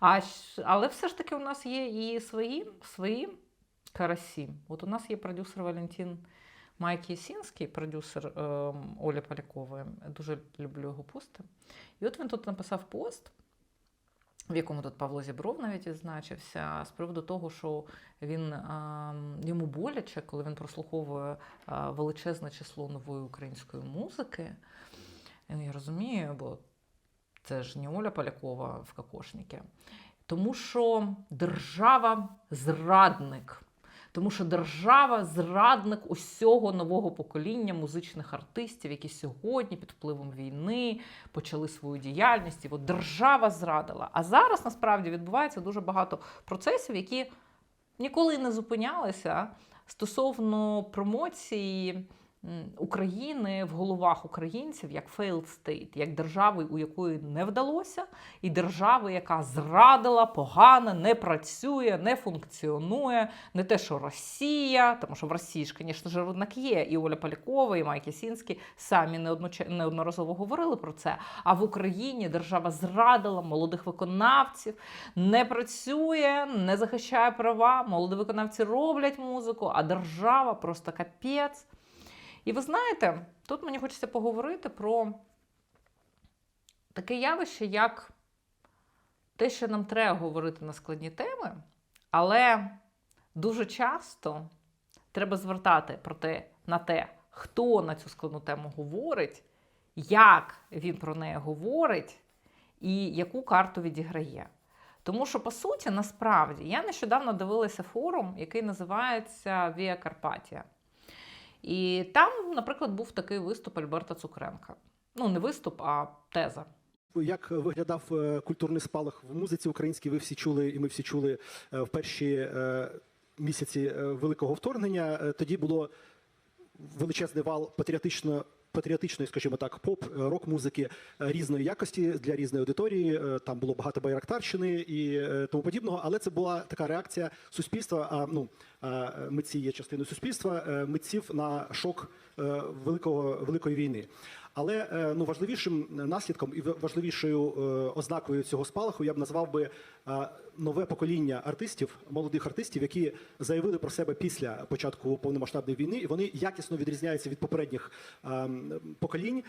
А, але все ж таки у нас є і свої, свої карасі. От у нас є продюсер Валентин Майк Єсінський, продюсер ем, Олі Полякової. Дуже люблю його пости. І от він тут написав пост, в якому тут Павло Зібров навіть відзначився, з приводу того, що він ем, йому боляче, коли він прослуховує е, величезне число нової української музики. Я розумію, бо це ж не Оля Полякова в кокошнике. Тому що держава зрадник. Тому що держава зрадник усього нового покоління музичних артистів, які сьогодні під впливом війни почали свою діяльність. І от держава зрадила. А зараз насправді відбувається дуже багато процесів, які ніколи не зупинялися стосовно промоції України в головах українців як failed state, як держави, у якої не вдалося, і держави, яка зрадила, погано, не працює, не функціонує. Не те, що Росія, тому що в Росії ж, звісно ж, однак є. І Оля Полякова, і Майк Ясінський самі неодноразово говорили про це. А в Україні держава зрадила молодих виконавців, не працює, не захищає права. Молоді виконавці роблять музику, а держава просто капець. І ви знаєте, тут мені хочеться поговорити про таке явище, як те, що нам треба говорити на складні теми, але дуже часто треба звертати про те, на те, хто на цю складну тему говорить, як він про неї говорить і яку карту відіграє. Тому що, по суті, насправді, я нещодавно дивилася форум, який називається Віа Карпатія. І там, наприклад, був такий виступ Альберта Цукренка. Ну, не виступ, а теза. Як виглядав е, культурний спалах в музиці українській, ви всі чули, і ми всі чули е, в перші е, місяці великого вторгнення. Тоді було величезний вал патріотично. Патріотичної, скажімо так, поп, е, рок-музики е, різної якості для різної аудиторії. Е, Там було багато байрактарщини і тому подібного, але це була така реакція суспільства. А ну митці є частиною суспільства, митців на шок великого великої війни. Але е, ну важливішим наслідком і важливішою е, ознакою цього спалаху я б назвав би е, нове покоління артистів, молодих артистів, які заявили про себе після початку повномасштабної війни, і вони якісно відрізняються від попередніх поколінь,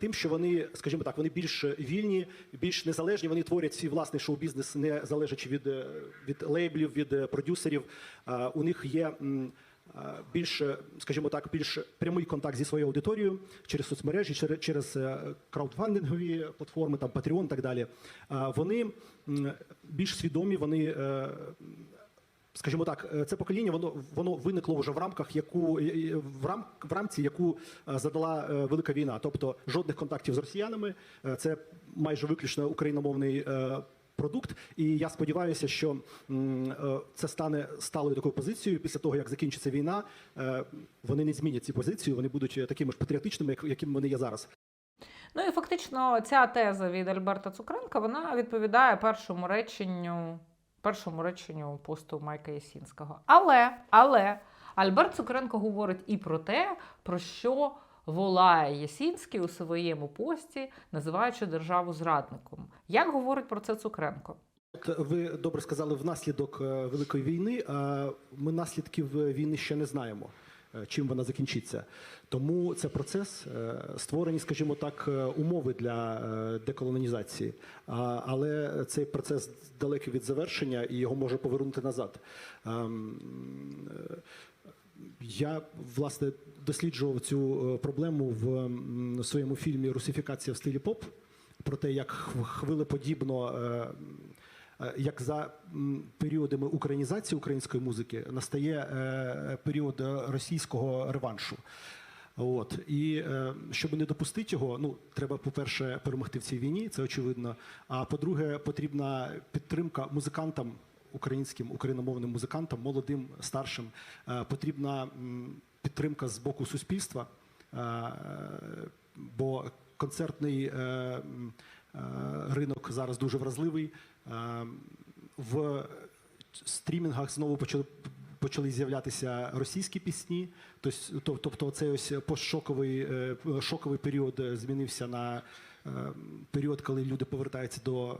тим, що вони, скажімо так, вони більш вільні, більш незалежні. Вони творять свій власний шоу-бізнес, не залежачи від, від лейблів, від продюсерів. У них є. Більш, скажімо так, більш прямий контакт зі своєю аудиторією через соцмережі, через, через краудфандингові платформи, там Patreon і так далі. Вони більш свідомі, вони. е, Скажімо так, е, це покоління, воно воно виникло вже в рамках, яку е, в рам в рамці, яку задала велика війна. Тобто жодних контактів з росіянами. Це майже виключно україномовний продукт. І я сподіваюся, що е, це стане сталою такою позицією. Після того як закінчиться війна, е, вони не змінять ці позиції. Вони будуть е, такими ж патріотичними, як якими вони є зараз. Ну і фактично ця теза від Альберта Цукренка вона відповідає першому реченню, першому реченню посту Майка Ясінського. Але, але Альберт Цукренко говорить і про те, про що волає Ясінський у своєму пості, називаючи державу зрадником. Як говорить про це Цукренко? Ви добре сказали внаслідок е, великої війни. а Ми наслідків е, війни ще не знаємо. е, Чим вона закінчиться, тому це процес створені, скажімо так, умови для деколонізації. Але цей процес далекий від завершення і його може повернути назад. Я власне досліджував цю е, проблему в своєму фільмі Русифікація в стилі поп про те, як хвилеподібно. е, е, Як за періодами українізації української музики настає період російського реваншу. От і щоб не допустити його, ну треба, по-перше, перемогти в цій війні, це очевидно. А по-друге, потрібна підтримка музикантам, українським україномовним музикантам, молодим, старшим. Е, потрібна підтримка з боку суспільства, е, бо концертний е, ринок зараз дуже вразливий. В стрімінгах знову почали. Почали з'являтися російські пісні, тобто, цей ось постшоковий шоковий період змінився на період, коли люди повертаються до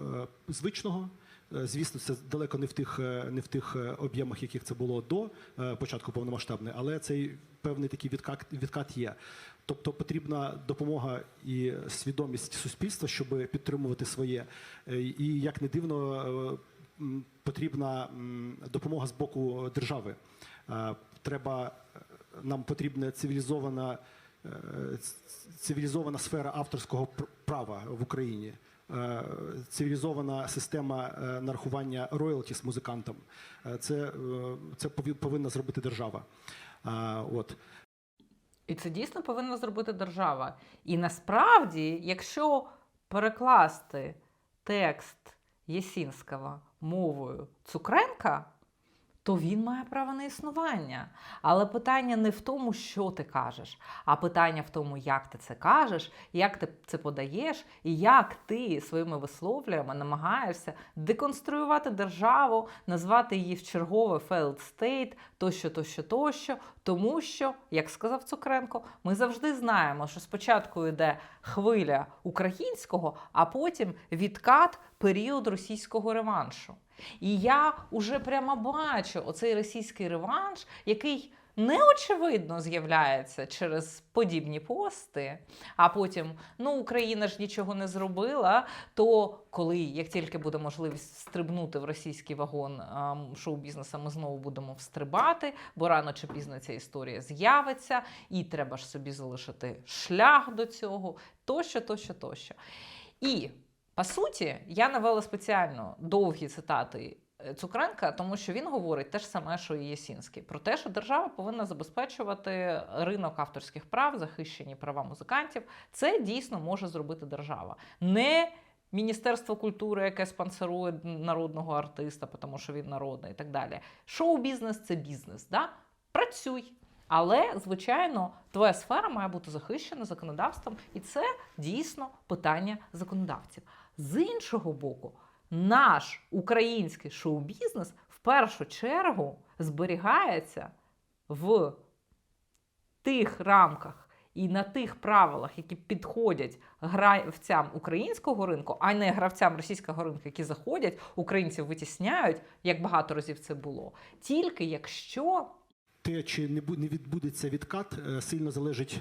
звичного, Звісно, це далеко не в тих, е, не в тих е, об'ємах, яких це було до е, початку повномасштабної, але цей певний такий відкат, відкат є. Тобто потрібна допомога і свідомість суспільства, щоб підтримувати своє. Е, І як не дивно, е, потрібна допомога з боку держави. Е, Треба е, нам потрібна цивілізована, е, цивілізована сфера авторського права в Україні. Е, Цивілізована система е, нарахування роялтіс музикантам. Е, Це, це повинна зробити держава. От. І це дійсно повинна зробити держава. І насправді, якщо перекласти текст Єсінського мовою Цукренка, то він має право на існування. Але питання не в тому, що ти кажеш, а питання в тому, як ти це кажеш, як ти це подаєш, і як ти своїми висловлюваннями намагаєшся деконструювати державу, назвати її в чергове failed state, тощо, тощо, тощо. Тому що, як сказав Цукренко, ми завжди знаємо, що спочатку йде хвиля українського, а потім відкат період російського реваншу. І я уже прямо бачу оцей російський реванш, який неочевидно з'являється через подібні пости. А потім, ну, Україна ж нічого не зробила. То коли, як тільки буде можливість стрибнути в російський вагон шоу-бізнесу, ми знову будемо встрибати, бо рано чи пізно ця історія з'явиться, і треба ж собі залишити шлях до цього, тощо, тощо, тощо. І по суті, я навела спеціально довгі цитати Цукренка, тому що він говорить те ж саме, що і Єсінський, про те, що держава повинна забезпечувати ринок авторських прав, захищені права музикантів. Це дійсно може зробити держава. Не Міністерство культури, яке спонсорує народного артиста, тому що він народний і так далі. Шоу-бізнес це бізнес. Да? Працюй. Але, звичайно, твоя сфера має бути захищена законодавством, і це дійсно питання законодавців. З іншого боку, наш український шоу-бізнес в першу чергу зберігається в тих рамках і на тих правилах, які підходять гравцям українського ринку, а не гравцям російського ринку, які заходять, українців витісняють, як багато разів це було. Тільки якщо Те, чи не відбудеться відкат, е, сильно залежить,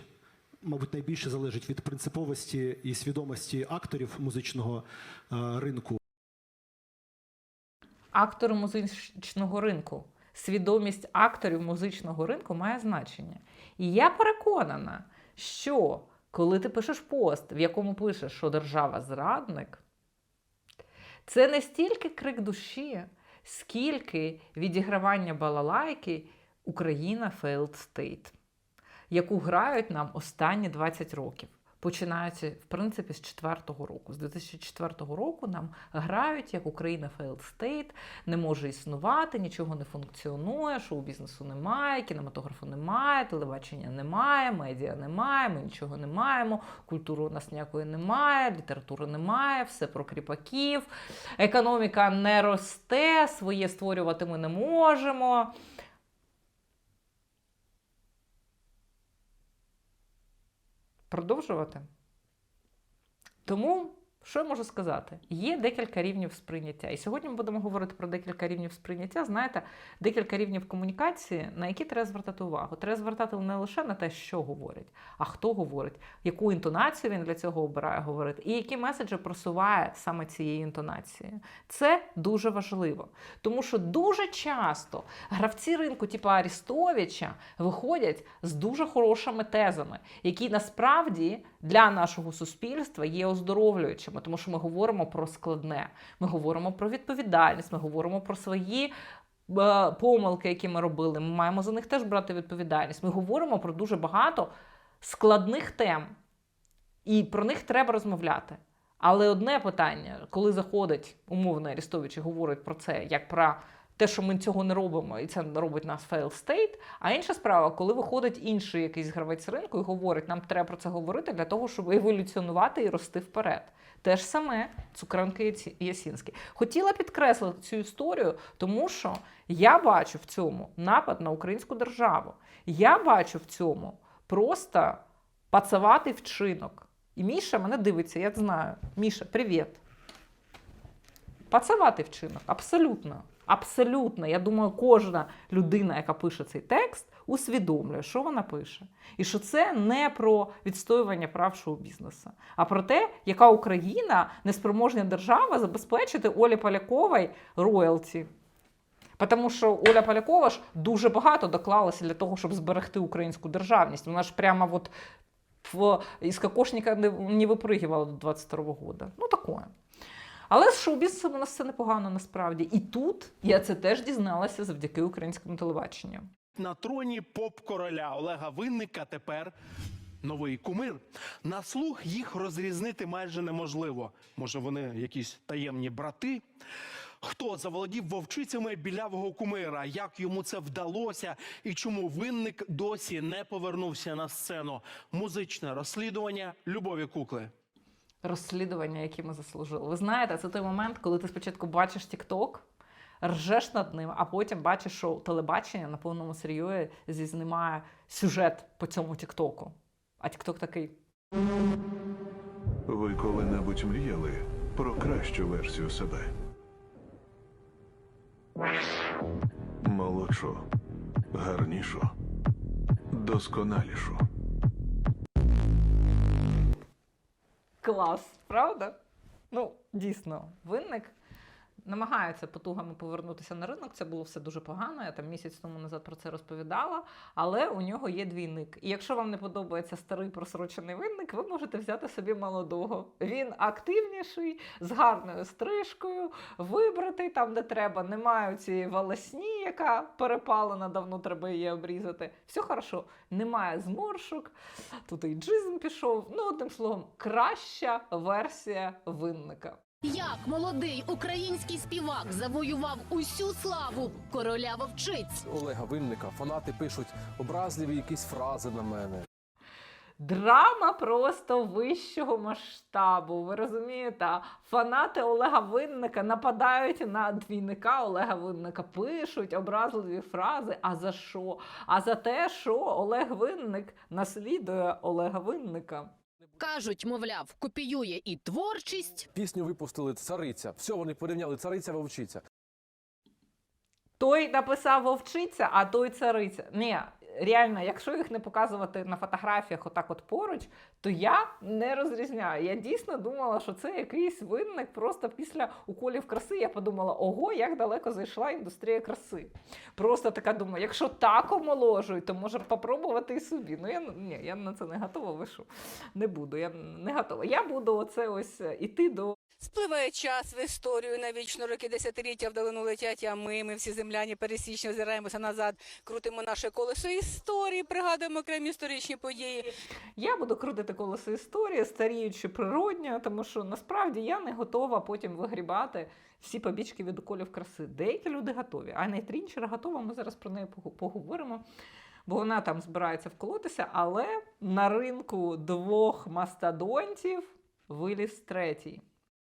мабуть, найбільше залежить від принциповості і свідомості акторів музичного е, ринку. Актори музичного ринку. Свідомість акторів музичного ринку має значення. І я переконана, що коли ти пишеш пост, в якому пишеш, що держава зрадник, це не стільки крик душі, скільки відігравання балалайки Україна failed state, яку грають нам останні 20 років. Починаючи, в принципі, з 4-го року. З 2004 року нам грають, як Україна failed state, не може існувати, нічого не функціонує, шоу-бізнесу немає, кінематографу немає, телебачення немає, медіа немає, ми нічого не маємо, культури у нас ніякої немає, літератури немає, все про кріпаків, економіка не росте, своє створювати ми не можемо. Продовжувати. Тому, що я можу сказати? Є декілька рівнів сприйняття. І сьогодні ми будемо говорити про декілька рівнів сприйняття. Знаєте, декілька рівнів комунікації, на які треба звертати увагу. Треба звертати не лише на те, що говорять, а хто говорить, яку інтонацію він для цього обирає говорити, і які меседжі просуває саме цією інтонацією. Це дуже важливо. Тому що дуже часто гравці ринку, типу Арістовича, виходять з дуже хорошими тезами, які насправді для нашого суспільства є оздоровлюючими, тому що ми говоримо про складне, ми говоримо про відповідальність, ми говоримо про свої. е, Помилки, які ми робили, ми маємо за них теж брати відповідальність. Ми говоримо про дуже багато складних тем, і про них треба розмовляти. Але одне питання, коли заходить умовно Арістович і говорить про це як про те, що ми цього не робимо, і це робить нас fail state, А інша справа, коли виходить інший якийсь гравець ринку і говорить, нам треба про це говорити для того, щоб еволюціонувати і рости вперед. Те ж саме Цукренко і Яці- Ясінський. Хотіла підкреслити цю історію, тому що я бачу в цьому напад на українську державу. Я бачу в цьому просто пацаватий вчинок. І Міша мене дивиться, я знаю. Міша, привіт. Пацаватий вчинок, абсолютно. Абсолютно. Я думаю, кожна людина, яка пише цей текст, усвідомлює, що вона пише. І що це не про відстоювання прав шоу-бізнесу, а про те, яка Україна неспроможна держава забезпечити Олі Поляковій роялті. Тому що Оля Полякова ж дуже багато доклалася для того, щоб зберегти українську державність. Вона ж прямо от в, із кокошника не, випригувала до 22-го года. Ну, таке. Але з шоу-бізнесом у нас все непогано насправді. І тут я це теж дізналася завдяки українському телебаченню. На троні поп-короля Олега Винника тепер новий кумир. На слух їх розрізнити майже неможливо. Може, вони якісь таємні брати? Хто заволодів вовчицями білявого кумира? Як йому це вдалося? І чому винник досі не повернувся на сцену? Музичне розслідування любові кукли. Розслідування, які ми заслужили. Ви знаєте, це той момент, коли ти спочатку бачиш TikTok, ржеш над ним, а потім бачиш, що телебачення на повному серйозі знімає сюжет по цьому Тіктоку. А Тікток такий. Ви коли-небудь мріяли про кращу версію себе? Молодшу, гарнішу, досконалішу. Клас, правда? Ну, дійсно, винник намагається потугами повернутися на ринок. Це було все дуже погано. Я там місяць тому назад про це розповідала. Але у нього є двійник. І якщо вам не подобається старий просрочений винник, ви можете взяти собі молодого. Він активніший, з гарною стрижкою, вибратий там, де треба. Немає цієї волосні, яка перепалена, давно треба її обрізати. Все хорошо, немає зморшок. Тут і джизм пішов. Ну, одним словом, краща версія винника. Як молодий український співак завоював усю славу короля вовчиць. Олега Винника. Фанати пишуть образливі якісь фрази на мене. Драма просто вищого масштабу. Ви розумієте? Фанати Олега Винника нападають на двійника Олега Винника, пишуть образливі фрази. А за що? А за те, що Олег Винник наслідує Олега Винника. Кажуть, мовляв, копіює і творчість, Пісню випустили цариця. Все вони порівняли цариця вовчиця. Той написав вовчиця, а той цариця. Ні, реально, якщо їх не показувати на фотографіях отак от поруч, то я не розрізняю. Я дійсно думала, що це якийсь винник. Просто після уколів краси я подумала, ого, як далеко зайшла індустрія краси. Просто така думаю, якщо так омоложують, то може попробувати і собі. Ну я ні, я на це не готова. Ви що? Не буду. Я не готова. Я буду оце ось е, іти до Спливає час в історію навічно, роки десятиліття вдалину летять, а ми, ми всі земляні пересічні озираємося назад, крутимо наше колесо історії, пригадуємо окремі історичні події. Я буду крутити колесо історії, старіючи природньо, тому що насправді я не готова потім вигрібати всі побічки від уколів краси. Деякі люди готові. Аня Трінчер готова, ми зараз про неї поговоримо. Бо вона там збирається вколотися, але на ринку двох мастодонтів виліз третій.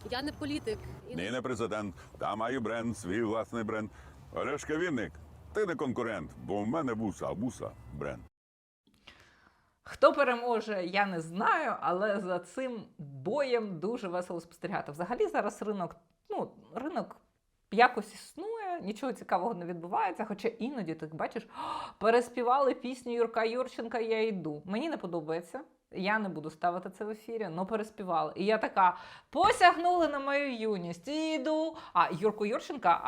Я не політик. Ні, не президент. Та маю бренд, свій власний бренд. Олешка Вінник, ти не конкурент, бо в мене вуса, а вуса бренд. Хто переможе, я не знаю, але за цим боєм дуже весело спостерігати. Взагалі зараз ринок, ну, ринок якось існує, нічого цікавого не відбувається. Хоча іноді ти бачиш, переспівали пісню Юрка Юрченка Я йду. Мені не подобається. Я не буду ставити це в ефірі, але переспівали. І я така: посягнули на мою юність. Іду. А Юрко Юрченка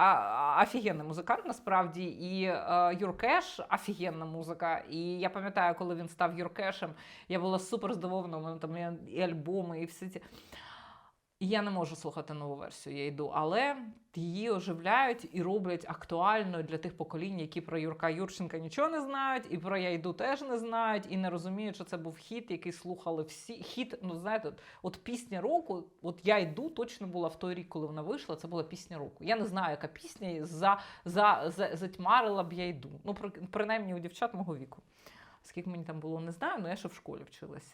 офігенний музикант насправді. І е, Юркеш офігенна музика. І я пам'ятаю, коли він став Юркешем, я була супер здивована. У мене там і альбоми, і всі ці. І я не можу слухати нову версію, я йду, але її оживляють і роблять актуальною для тих поколінь, які про Юрка Юрченка нічого не знають, і про я йду теж не знають, і не розуміють, що це був хіт, який слухали всі. Хіт, ну знаєте, от, от пісня року, от я йду, точно була в той рік, коли вона вийшла. Це була пісня року. Я не знаю, яка пісня за, за, за затьмарила б я йду. Ну, при- принаймні у дівчат мого віку. Скільки мені там було, не знаю, але я ще в школі вчилася.